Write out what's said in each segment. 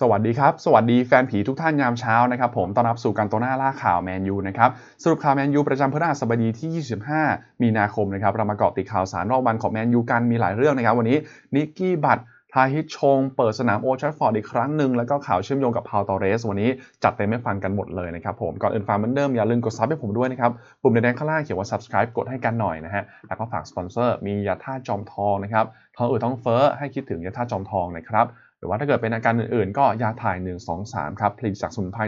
สวัสดีครับ สวัสดีแฟนผีทุกท่านยามเช้านะครับผมต้อนรับสู่การโตหน้าล่าข่าวแมนยูนะครับสรุปข่าวแมนยูประจำพฤหัสบดีที่ 25 มีนาคมนะครับเรามาเกาะติดข่าวสารรอบวันของแมนยูกันมีหลายเรื่องนะครับ วันนี้นิกกี้บัตทาฮิตชง เปิดสนามโอชาร์ฟอร์ดอีกครั้งหนึ่งแล้วก็ข่าวเชื่อมโยงกับพาวตอเรส วันนี้จัดเต็มให้ฟังกันหมดเลยนะครับผม ก่อนอื่นฟังเหมือนเดิม อย่าลืมกดซับให้ผมด้วยนะครับ ปุ่มแดงข้างล่างเขียนว่า subscribe กดให้กันหน่อยนะฮะ แล้วก็ฝากสปอนเซอร์มียาท่าจอมทองนะครับท้องอืดท้องเฟ้อให้คิดถึงยาท่าจอมทองนะครับ หรือว่าถ้าเกิดเป็นอาการอื่นๆ ก็ยาถ่าย 1 2 3 ครับผลิตจากสมุนไพร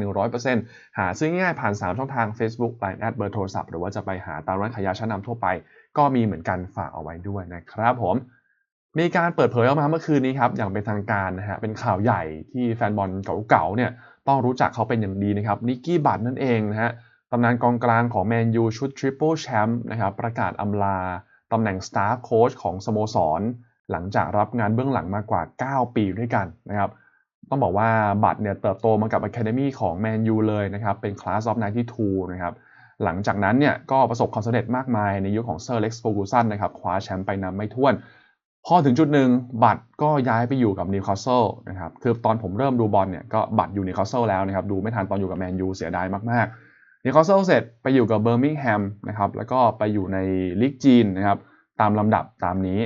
100%หาซื้อง่ายผ่าน 3 ช่องทาง Facebook Line แอดเบอร์โทรศัพท์หรือว่าจะไปหาตามร้านขายยาชั้นนำทั่วไป ก็มีเหมือนกันฝากเอาไว้ด้วยนะครับผมมีการเปิดเผยออกมาเมื่อคืนนี้ครับอย่างเป็นทางการนะฮะเป็นข่าวใหญ่ที่แฟนบอลเก่าๆเนี่ยต้องรู้จักเขาเป็นอย่างดีนะครับนิกกี้บัตนั่นเองนะฮะตำนานกองกลางของแมนยูชุดทริปเปิลแชมป์นะครับประกาศอำลาตำแหน่งสตาฟโค้ชของสโมสร หลังจากรับงานเบื้องหลังมากว่า 9 ปีด้วยกันนะครับ ต้องบอกว่าบัตเนี่ยเติบโตมากับ Academy ของแมนยูเลยนะครับ เป็น Class of 92 นะครับ หลังจากนั้นเนี่ยก็ประสบความสำเร็จมากมายในยุคขของเซอร์เล็กซ์โฟกูสันนะครับ คว้าแชมป์ไปนำไม่ถ้วน พอถึงจุดหนึ่งบัตก็ย้ายไปอยู่กับนิวคาสเซิลนะครับ คือตอนผมเริ่มดูบอลเนี่ยก็บัตอยู่นิวคาสเซิลแล้วนะครับ ดูไม่ทันตอนอยู่กับแมนยูเสียดายมากๆนิวคาสเซิลเสร็จไปอยู่กับเบอร์มิงแฮมนะครับ แล้วก็ไปอยู่ในลีกจีนนะครับ ตามลำดับตามนี้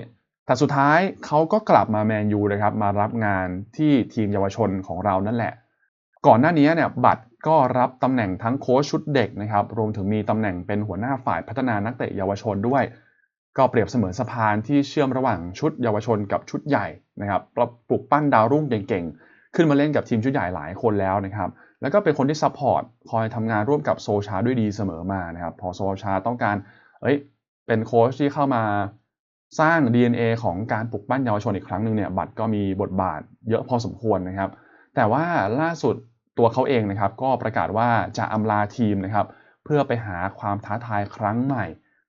แต่สุดท้ายเขาก็กลับมาแมนยูนะครับมารับงานที่ทีมเยาวชนของเรานั่นแหละ ก่อนหน้านี้เนี่ยบัตก็รับตำแหน่งทั้งโค้ชชุดเด็กนะครับรวมถึงมีตำแหน่งเป็นหัวหน้าฝ่ายพัฒนานักเตะเยาวชนด้วย ก็เปรียบเสมือนสะพานที่เชื่อมระหว่างชุดเยาวชนกับชุดใหญ่นะครับปลุกปั้นดาวรุ่งเก่งๆขึ้นมาเล่นกับทีมชุดใหญ่หลายคนแล้วนะครับแล้วก็เป็นคนที่ซัพพอร์ตคอยทำงานร่วมกับโซชาด้วยดีเสมอมานะครับพอโซชาต้องการเอ้ยเป็นโค้ชที่เข้ามา สร้าง DNA ของการปลุกปั้นเยาวชนอีกครั้งหนึ่งเนี่ยบัตรก็มีบทบาทเยอะพอสมควรนะครับ แต่ว่าล่าสุดตัวเขาเองนะครับ ก็ประกาศว่าจะอำลาทีมนะครับ เพื่อไปหาความท้าทายครั้งใหม่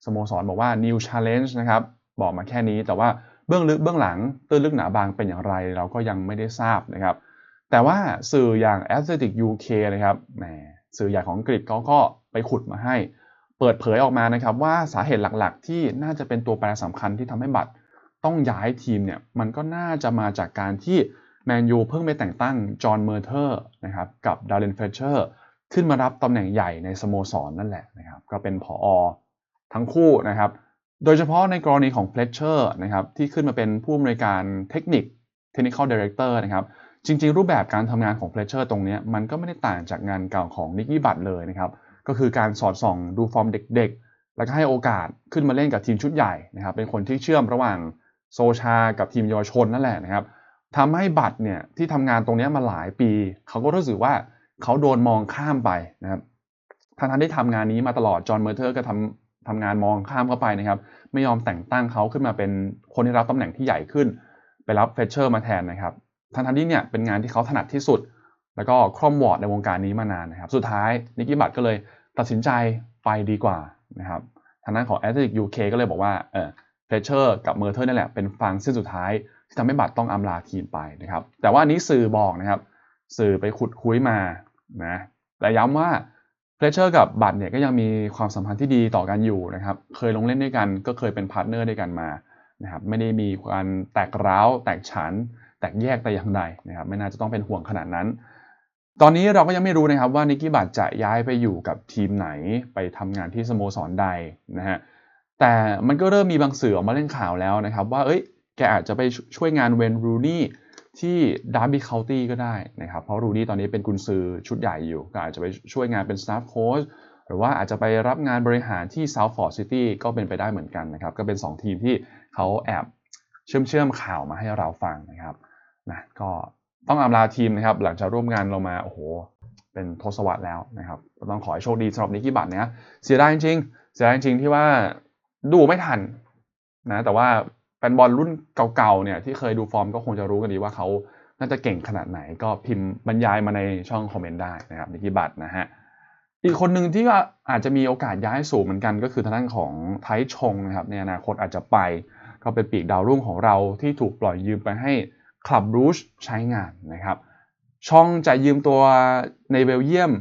สโมสรบอกว่า new challenge นะครับ บอกมาแค่นี้แต่ว่าเบื้องลึกเบื้องหลังตื้นลึกหนาบางเป็นอย่างไร เราก็ยังไม่ได้ทราบนะครับ แต่ว่าสื่ออย่าง Athletic UK นะครับแหมสื่อใหญ่ของอังกฤษเขาก็ไปขุดมาให้ เปิดเผยออกมานะครับว่าสาเหตุหลักๆ ที่น่าจะเป็นตัวแปรสำคัญที่ทำให้บัตรต้องย้ายทีมเนี่ยมันก็น่าจะมาจากการที่แมนยูเพิ่งไปแต่งตั้งจอห์นเมอร์เทอร์นะครับกับดาร์เรนเฟเชอร์ขึ้นมารับตำแหน่งใหญ่ในสโมสรนนั่นแหละนะครับก็เป็นผออทั้งคู่นะครับ โดยเฉพาะในกรณีของ Fletcher นะครับที่ขึ้นมาเป็นผู้อำนวยการเทคนิค Technical Director นะครับจริง ๆ รูปแบบการทำงานของ Fletcher ตรงนี้มันก็ไม่ได้ต่างจากงานเก่าของนิกกี้บัตเลยนะครับ ก็คือการสอดส่องดูฟอร์มเด็กๆ แล้วก็ให้โอกาสขึ้นมาเล่นกับทีมชุดใหญ่นะครับ เป็นคนที่เชื่อมระหว่างโซชา กับทีมเยาวชนนั่นแหละนะครับทำให้บัตเนี่ยที่ทำงานตรงนี้มาหลายปี เขาก็รู้สึกว่าเขาโดนมองข้ามไปนะครับทั้งที่ทำงานนี้มาตลอดจอห์นเมอร์เทอร์ก็ทำทำงานมองข้ามเข้าไปนะครับ ไม่ยอมแต่งตั้งเขาขึ้นมาเป็นคนที่รับตำแหน่งที่ใหญ่ขึ้น ไปรับเฟเชอร์มาแทนนะครับทั้งทที่เนี่ยเป็นงานที่เขาถนัดที่สุด แล้วก็คร่อมวอร์ดในวงการนี้มานานนะครับ สุดท้ายนิกกี้บัตก็เลยตัดสินใจไปดีกว่านะครับทางด้านของ a t l e t i c UK ก็เลยบอกว่าเออเฟเชอร์กับเมอร์เทอร์นั่นแหละเป็นฟังเส้นสุดท้ายที่ทำให้บัตต้องอำลาทีมไปนะครับ แต่ว่านี้สื่อบอกนะครับ สื่อไปขุดคุยมานะแต่ย้ำว่าเฟเชอร์กับบัตเนี่ยก็ยังมีความสัมพันธ์ที่ดีต่อกันอยู่นะครับ เคยลงเล่นด้วยกันก็เคยเป็นพาร์ทเนอร์ด้วยกันมานะครับไม่ได้มีการแตกร้าว แตกฉัน แตกแยกแต่อย่างใดนะครับ ไม่น่าจะต้องเป็นห่วงขนาดนั้น ตอนนี้เราก็ยังไม่รู้นะครับว่านิกกี้บัตจะย้ายไปอยู่กับทีมไหนไปทำงานที่สโมสรใดนะฮะแต่มันก็เริ่มมีบางสื่อออกมาเล่นข่าวแล้วนะครับ ว่าเอ้ยแกอาจจะไปช่วยงานเวนรูนี่ที่ดาร์บี้เคานตี้ก็ได้นะครับ เพราะรูนี่ตอนนี้เป็นกุนซือชุดใหญ่อยู่ ก็อาจจะไปช่วยงานเป็นสตาฟโค้ชหรือว่าอาจจะไปรับงานบริหารที่เซาวฟอร์ดซิตี้ก็เป็นไปได้เหมือนกันนะครับ ก็เป็น 2 ทีมที่เขาแอบเชื่อมเชื่อมข่าวมาให้เราฟังนะครับนะก็ ต้องอำลาทีมนะครับ หลังจากร่วมงานเรามา โอ้โห เป็นทศวรรษแล้วนะครับต้องขอให้โชคดีสำหรับนิกกี้บัตเนี่ยเสียดายจริงเสียดายจริงที่ว่าดูไม่ทันนะแต่ว่าแฟนบอลรุ่นเก่าๆเนี่ยที่เคยดูฟอร์มก็คงจะรู้กันดีว่าเขาน่าจะเก่งขนาดไหนก็พิมพ์บรรยายมาในช่องคอมเมนต์ได้นะครับนิกิบัตนะฮะอีกคนหนึ่งที่อาจจะมีโอกาสย้ายสูงเหมือนกันก็คือทางด้านของไทชงนะครับในอนาคตอาจจะไป ก็เป็นปีกดาวรุ่งของเราที่ถูกปล่อยยืมไปให้ คลับรูชใช้งานนะครับช่องจะยืมตัวในเบลเยียม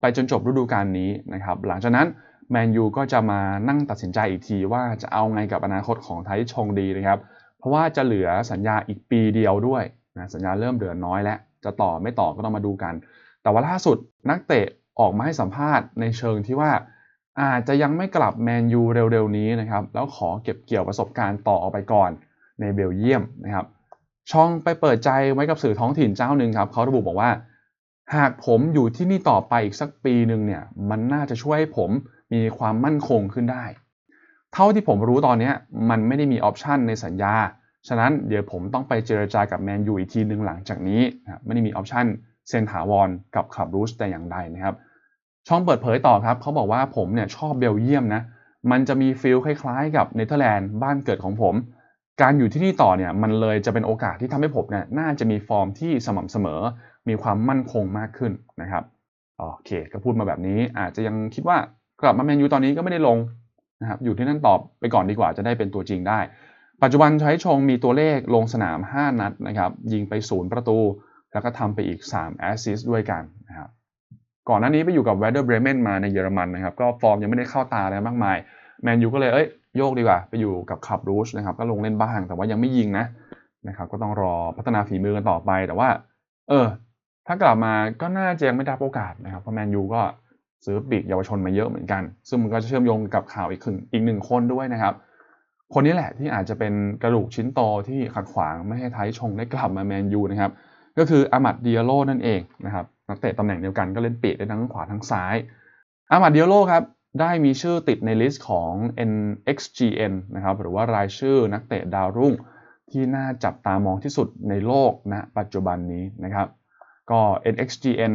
ไปจนจบฤดูกาลนี้นะครับหลังจากนั้นแมนยูก็จะมานั่งตัดสินใจอีกทีว่าจะเอาไงกับอนาคตของไทชงดีนะครับ เพราะว่าจะเหลือสัญญาอีกปีเดียวด้วยนะสัญญาเริ่มเหลือน้อยแล้ว จะต่อไม่ต่อก็ต้องมาดูกัน แต่ว่าล่าสุดนักเตะออกมาให้สัมภาษณ์ในเชิงที่ว่าอาจจะยังไม่กลับแมนยูเร็วๆนี้นะครับแล้วขอเก็บเกี่ยวประสบการณ์ต่อออกไปก่อนในเบลเยียมนะครับ ชองไปเปิดใจไว้กับสื่อท้องถิ่นเจ้าหนึ่งครับเขาระบุบอกว่า หากผมอยู่ที่นี่ต่อไปอีกสักปีหนึ่งเนี่ยมันน่าจะช่วยให้ผมมีความมั่นคงขึ้นได้ เท่าที่ผมรู้ตอนนี้มันไม่ได้มีออปชันในสัญญา ฉะนั้นเดี๋ยวผมต้องไปเจรจากับแมนยูอีกทีหนึ่งหลังจากนี้นะไม่ได้มีออปชันเซ็นถาวรกับขับรูสแต่อย่างใดนะครับ ช่องเปิดเผยต่อครับเขาบอกว่าผมเนี่ยชอบเบลเยียมนะมันจะมีฟิลคล้ายๆ กับเนเธอร์แลนด์บ้านเกิดของผม การอยู่ที่นี่ต่อเนี่ยมันเลยจะเป็นโอกาสที่ทำให้ผมเนี่ยน่าจะมีฟอร์มที่สม่ำเสมอ มีความมั่นคงมากขึ้นนะครับโอเคก็พูดมาแบบนี้อาจจะยังคิดว่ากลับมาแมนยูตอนนี้ก็ไม่ได้ลงนะครับอยู่ที่นั่นตอบไปก่อนดีกว่าจะได้เป็นตัวจริงได้ ปัจจุบันใช้ชงมีตัวเลขลงสนาม 5 นัดนะครับยิงไปศูนย์ประตู แล้วก็ทำไปอีก 3 แอสซิสต์ด้วยกันนะครับก่อนหน้านี้ไปอยู่กับเวเดอร์เบรเมนมาในเยอรมันนะครับก็ฟอร์มยังไม่ได้เข้าตาอะไรมากมาย แมนยูก็เลยเอ้ยโยกดีกว่า ไปอยู่กับคับรูชนะครับ ก็ลงเล่นบ้าง แต่ว่ายังไม่ยิงนะนะครับ ก็ต้องรอพัฒนาฝีมือกันต่อไป แต่ว่า เออ ถ้ากลับมาก็น่าจะยังไม่ได้โอกาสนะครับ เพราะแมนยูก็ซื้อปีกเยาวชนมาเยอะเหมือนกัน ซึ่งมันก็จะเชื่อมโยงกับข่าวอีกอีกหนึ่งคนด้วยนะครับ คนนี้แหละที่อาจจะเป็นกระดูกชิ้นโตที่ขัดขวางไม่ให้ไทชงได้กลับมาแมนยูนะครับ ก็คืออามัดเดียโลนั่นเองนะครับ นักเตะตำแหน่งเดียวกันก็เล่นปีกได้ทั้งขวาทั้งซ้ายอามัดเดียโลครับ ได้มีชื่อติดในลิสต์ของ NXGN นะครับหรือว่ารายชื่อนักเตะดาวรุ่ง ที่น่าจับตามองที่สุดในโลกณนะปัจจุบันนี้นะครับ ก็ NXGN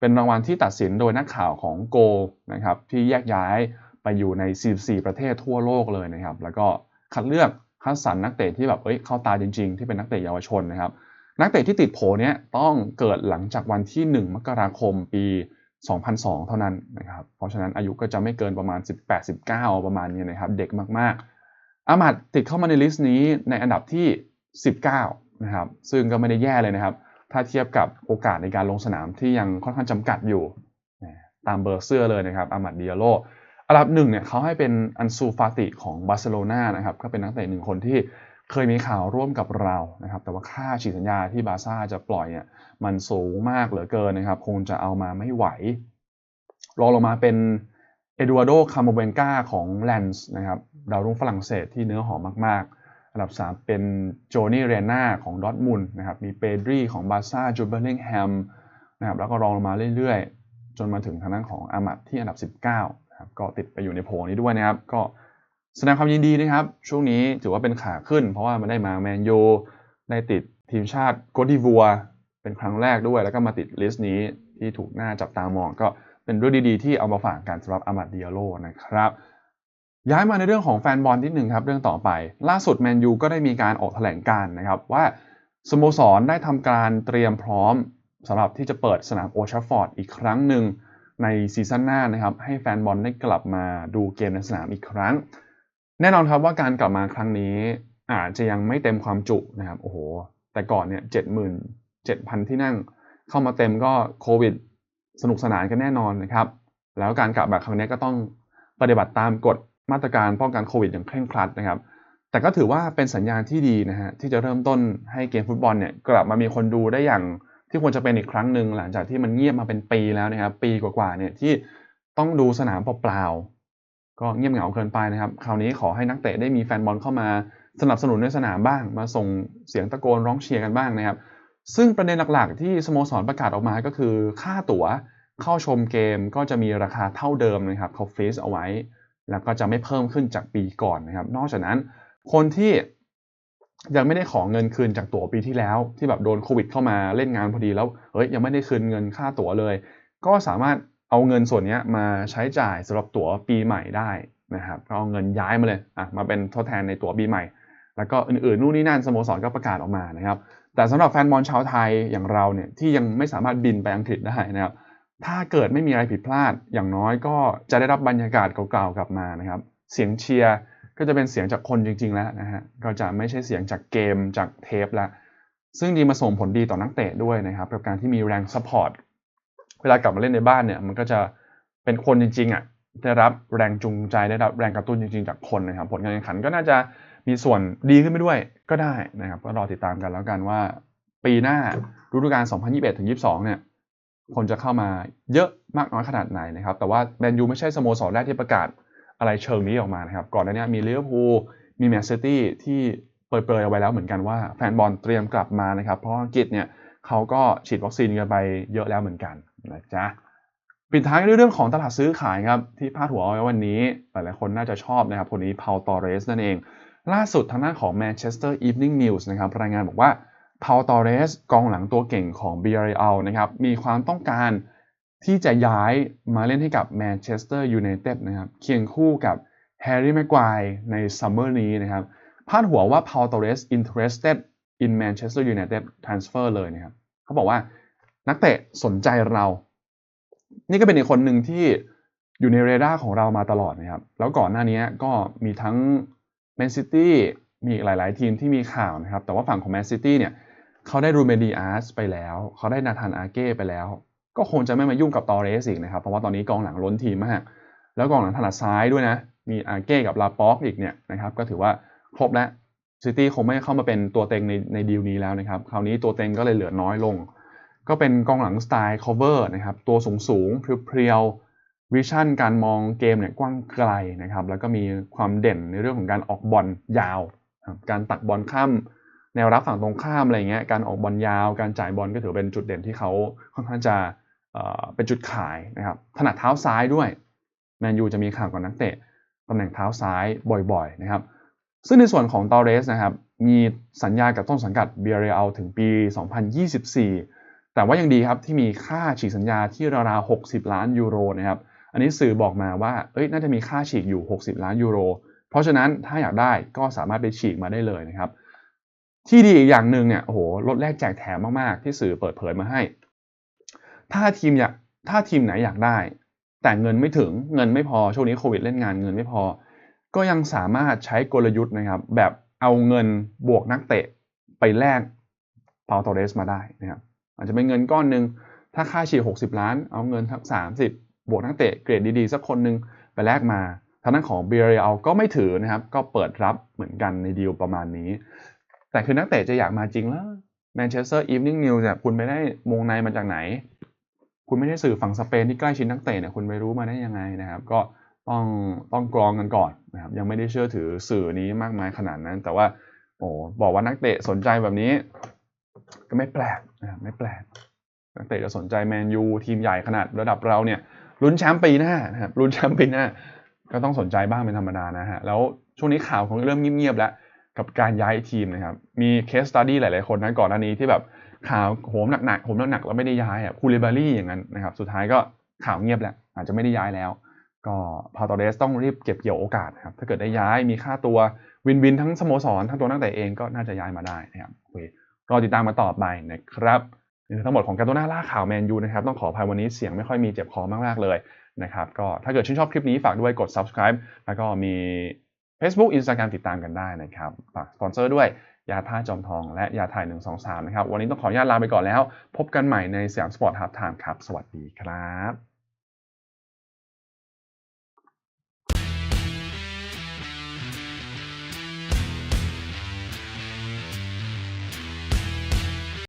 เป็นรางวัลที่ตัดสินโดยนักข่าวของ Go นะครับที่แยกย้ายไปอยู่ใน 44 ประเทศทั่วโลกเลยนะครับ แล้วก็คัดเลือกคัดสรรนักเตะที่แบบเอ้ยเข้าตาจริง ๆ ที่เป็นนักเตะเยาวชนนะครับ นักเตะที่ติดโผเนี้ยต้องเกิดหลังจากวันที่ 1 มกราคมปี 2002 เท่านั้นนะครับ เพราะฉะนั้นอายุก็จะไม่เกินประมาณ 18-19 ประมาณนี้นะครับ เด็กมากๆ อามัดติดเข้ามาในลิสต์นี้ในอันดับที่ 19 นะครับ ซึ่งก็ไม่ได้แย่เลยนะครับ ถ้าเทียบกับโอกาสในการลงสนามที่ยังค่อนข้างจำกัดอยู่ ตามเบอร์เสื้อเลยนะครับ อามัดเดียโลอันดับหนึ่งเนี่ยเขาให้เป็นอันซูฟาติของบาร์เซโลนานะครับ ก็เป็นนักเตะหนึ่งคนที่ เคยมีข่าวร่วมกับเรานะครับ แต่ว่าค่าฉีกสัญญาที่บาซ่าจะปล่อยเนี่ยมันสูงมากเหลือเกินนะครับ คงจะเอามาไม่ไหว รองลงมาเป็นเอ็ดูอาโด คาโมเวนกาของแลนส์นะครับ ดาวรุ่งฝรั่งเศสที่เนื้อหอมมากๆ อันดับ 3 เป็นโจนี่เรน่าของดอทมุนนะครับ มีเปดรีของบาซ่าจูเบลลิงแฮมนะครับ แล้วก็รองลงมาเรื่อยๆ จนมาถึงทางด้านของอามัดที่อันดับ 19นะครับ ก็ติดไปอยู่ในโผนี้ด้วยนะครับ ก็ แสดงความยินดีนะครับ ช่วงนี้ถือว่าเป็นขาขึ้น เพราะว่ามันได้มาแมนยูได้ติดทีมชาติโกดิวัวเป็นครั้งแรกด้วย แล้วก็มาติดลิสต์นี้ที่ถูกหน้าจับตามอง ก็เป็นเรื่องดีๆ ที่เอามาฝากกันสำหรับอามัดเดียโลนะครับ ย้ายมาในเรื่องของแฟนบอลนิดหนึ่งครับเรื่องต่อไป ล่าสุดแมนยูก็ได้มีการออกแถลงการนะครับว่าสโมสรได้ทำการเตรียมพร้อมสำหรับที่จะเปิดสนามโอชาฟอร์ดอีกครั้งหนึ่งในซีซั่นหน้านะครับให้แฟนบอลได้กลับมาดูเกมในสนามอีกครั้ง แน่นอนครับว่าการกลับมาครั้งนี้อาจจะยังไม่เต็มความจุนะครับโอ้โหแต่ก่อนเนี่ยเจ็ดหมื่นเจ็ดพันที่นั่งเข้ามาเต็มก็โควิด สนุกสนานกันแน่นอนนะครับ แล้วการกลับมาครั้งนี้ก็ต้องปฏิบัติตามกฎมาตรการป้องกันโควิดอย่างเคร่งครัดนะครับ แต่ก็ถือว่าเป็นสัญญาณที่ดีนะฮะที่จะเริ่มต้นให้เกมฟุตบอลเนี่ยกลับมามีคนดูได้อย่างที่ควรจะเป็นอีกครั้งหนึ่งหลังจากที่มันเงียบมาเป็นปีแล้วนะครับ ปีกว่าๆเนี่ยที่ต้องดูสนามเปล่า ก็เงียบเหงาเกินไปนะครับ คราวนี้ขอให้นักเตะได้มีแฟนบอลเข้ามาสนับสนุนในสนามบ้าง มาส่งเสียงตะโกนร้องเชียร์กันบ้างนะครับ ซึ่งประเด็นหลักๆ ที่สโมสรประกาศออกมาก็คือ ค่าตั๋วเข้าชมเกมก็จะมีราคาเท่าเดิมนะครับเขาเฟซเอาไว้ แล้วก็จะไม่เพิ่มขึ้นจากปีก่อนนะครับ นอกจากนั้นคนที่ยังไม่ได้ขอเงินคืนจากตั๋วปีที่แล้ว ที่แบบโดนโควิดเข้ามาเล่นงานพอดีแล้วเฮ้ยยังไม่ได้คืนเงินค่าตั๋วเลย ก็สามารถ เอาเงินส่วนนี้มาใช้จ่ายสำหรับตั๋วปีใหม่ได้นะครับก็เอาเงินย้ายมาเลยอะมาเป็นทดแทนในตั๋วปีใหม่ แล้วก็อื่นๆนู่นนี่นั่นสโมสรก็ประกาศออกมานะครับ แต่สำหรับแฟนบอลชาวไทยอย่างเราเนี่ยที่ยังไม่สามารถบินไปอังกฤษได้นะครับ ถ้าเกิดไม่มีอะไรผิดพลาดอย่างน้อยก็จะได้รับบรรยากาศเก่าๆกลับมานะครับ เสียงเชียร์ก็จะเป็นเสียงจากคนจริง ๆ แล้วนะฮะก็จะไม่ใช่เสียงจากเกมจากเทปแล้วซึ่งดีมาส่งผลดีต่อนักเตะด้วยนะครับกับการที่มีแรงซัพพอร์ต วลากลับมาเล่นในบ้านเนี่ย มันก็จะเป็นคนจริงๆอะได้รับแรงจูงใจได้รับแรงกระตุ้นจริงๆ จากคนนะครับผลการแข่งขันก็น่าจะมีส่วนดีขึ้นไปด้วยก็ได้นะครับ ก็รอติดตามกันแล้วกันว่า ปีหน้าฤดูกาล 2021 ถึง 22 เนี่ย คนจะเข้ามาเยอะมากน้อยขนาดไหนนะครับ แต่ว่าแมนยูไม่ใช่สโมสรแรกที่ประกาศอะไรเชิงนี้ออกมานะครับ ก่อนหน้านี้มีลิเวอร์พูลมีแมนซิตี้ที่เปิดเผยเอาไว้แล้วเหมือนกันว่าแฟนบอลเตรียมกลับมานะครับ เพราะอังกฤษเนี่ยเขาก็ฉีดวัคซีนกันไปเยอะแล้วเหมือนกัน นะจ๊ะปิดท้ายด้วยเรื่องของตลาดซื้อขายครับที่พาดหัวเอาไว้วันนี้ หลายๆคนน่าจะชอบนะครับคนนี้พาลตอเรสนั่นเอง ล่าสุดทางด้านของ Manchester Evening News นะครับรายงานบอกว่าพาลตอเรสกองหลังตัวเก่งของ b r l นะครับมีความต้องการที่จะย้ายมาเล่นให้กับ Manchester United นะครับเคียงคู่กับแฮร์รี่แม็กควายในซัมเมอร์นี้นะครับพาดหัวว่า Paul Torres interested in Manchester United transfer เลยนะครับเขาบอกว่า นักเตะสนใจเรา นี่ก็เป็นอีกคนหนึ่งที่อยู่ในเรดาร์ของเรามาตลอดนะครับ แล้วก่อนหน้านี้ก็มีทั้งแมนซิตี้มีหลาย ๆ ทีมที่มีข่าวนะครับ แต่ว่าฝั่งของแมนซิตี้เนี่ยเขาได้รูเมดีอาร์สไปแล้ว เขาได้นาธานอาเก้ไปแล้ว ก็คงจะไม่มายุ่งกับตอเรสอีกนะครับ เพราะว่าตอนนี้กองหลังล้นทีมมาก แล้วกองหลังถนัดซ้ายด้วยนะ มีอาเก้กับลาป็อกอีกเนี่ยนะครับ ก็ถือว่าครบแล้วซิตี้คงไม่เข้ามาเป็นตัวเต็งในในดีลนี้แล้วนะครับ คราวนี้ตัวเต็งก็เลยเหลือน้อยลง ก็เป็นกองหลังสไตล์ cover นะครับ ตัวสูงสูงเพรียววิชั่นการมองเกมเนี่ยกว้างไกลนะครับ แล้วก็มีความเด่นในเรื่องของการออกบอลยาว การตักบอลข้ามแนวรับฝั่งตรงข้ามอะไรเงี้ย การออกบอลยาว การจ่ายบอลก็ถือเป็นจุดเด่นที่เขาค่อนข้างจะเป็นจุดขายนะครับ ถนัดเท้าซ้ายด้วย แมนยูจะมีข่าวกับนักเตะตำแหน่งเท้าซ้ายบ่อยๆนะครับ ซึ่งในส่วนของตอเรสนะครับ มีสัญญากับต้นสังกัดเบียร์เรอัลถึงปี 2024 แต่ว่ายังดีครับที่มีค่าฉีกสัญญาที่ราวๆ60 ล้านยูโรนะครับ อันนี้สื่อบอกมาว่า เอ้ย น่าจะมีค่าฉีกอยู่ 60 ล้านยูโร เพราะฉะนั้นถ้าอยากได้ก็สามารถไปฉีกมาได้เลยนะครับ ที่ดีอีกอย่างหนึ่งเนี่ย โอ้โห ลดแลกแจกแถมมากๆ ที่สื่อเปิดเผยมาให้ ถ้าทีมอยาก ถ้าทีมไหนอยากได้ แต่เงินไม่ถึง เงินไม่พอ ช่วงนี้โควิดเล่นงานเงินไม่พอ ก็ยังสามารถใช้กลยุทธ์นะครับ แบบเอาเงินบวกนักเตะไปแลกพาวตเรสมาได้นะครับ อาจจะเป็นเงินก้อนหนึ่งถ้าค่าฉีด60 ล้าน เอาเงินทัก30 บวกนักเตะเกรดดีๆ สักคนหนึ่งไปแลกมาทางด้านของเบียร์เรอัลก็ไม่ถือนะครับ ก็เปิดรับเหมือนกันในดีลประมาณนี้ แต่คือนักเตะจะอยากมาจริงแล้วแมนเชสเตอร์อีฟนิ่งนิวส์เนี่ยคุณไปได้วงในมาจากไหน คุณไม่ได้สื่อฝั่งสเปนที่ใกล้ชิดนักเตะเนี่ยคุณไปรู้มาได้ยังไงนะครับ ก็ต้องต้องกรองกันก่อนนะครับ ยังไม่ได้เชื่อถือสื่อนี้มากมายขนาดนั้น แต่ว่าโอ้บอกว่านักเตะสนใจแบบนี้ ก็ไม่แปลก ไม่แปลกนักเตะจะสนใจแมนยูทีมใหญ่ขนาดระดับเราเนี่ยลุ้นแชมป์ปีหน้านะครับลุ้นแชมป์ปีหน้า ก็ต้องสนใจบ้างเป็นธรรมดานะฮะแล้วช่วงนี้ข่าวของเริ่มเงียบๆแล้วกับการย้ายทีมนะครับ มีเคสตัดดี้หลายๆคนนะก่อนหน้านี้ที่แบบข่าวโหมหนักๆโหมหนักๆแล้วไม่ได้ย้ายอะคูลิบารี่อย่างนั้นนะครับ สุดท้ายก็ข่าวเงียบแล้วอาจจะไม่ได้ย้ายแล้ว ก็พาตอเรสต้องรีบเก็บเกี่ยวโอกาสครับถ้าเกิดได้ย้ายมีค่าตัววินวินทั้งสโมสรทั้งตัวนักเตะเองก็น่าจะย้ายมาได้นะครับโอเค รอติดตามมาต่อไปนะครับนี่อทั้งหมดของการตัวหน้าล่าข่าวแมนยูนะครับต้องขออภัยวันนี้เสียงไม่ค่อยมีเจ็บคอมากๆเลยนะครับก็ถ้าเกิดชื่นชอบคลิปนี้ฝากด้วยกด subscribe แล้วก็มี Facebook Instagram ติดตามกันได้นะครับฝากสปอนเซอร์ด้วยยาท่าจอมทองและยาถ่าย123 นะครับ วันนี้ต้องขออนุญาตลาไปก่อนแล้ว พบกันใหม่ในสยามสปอร์ตฮับไทม์ครับ สวัสดีครับ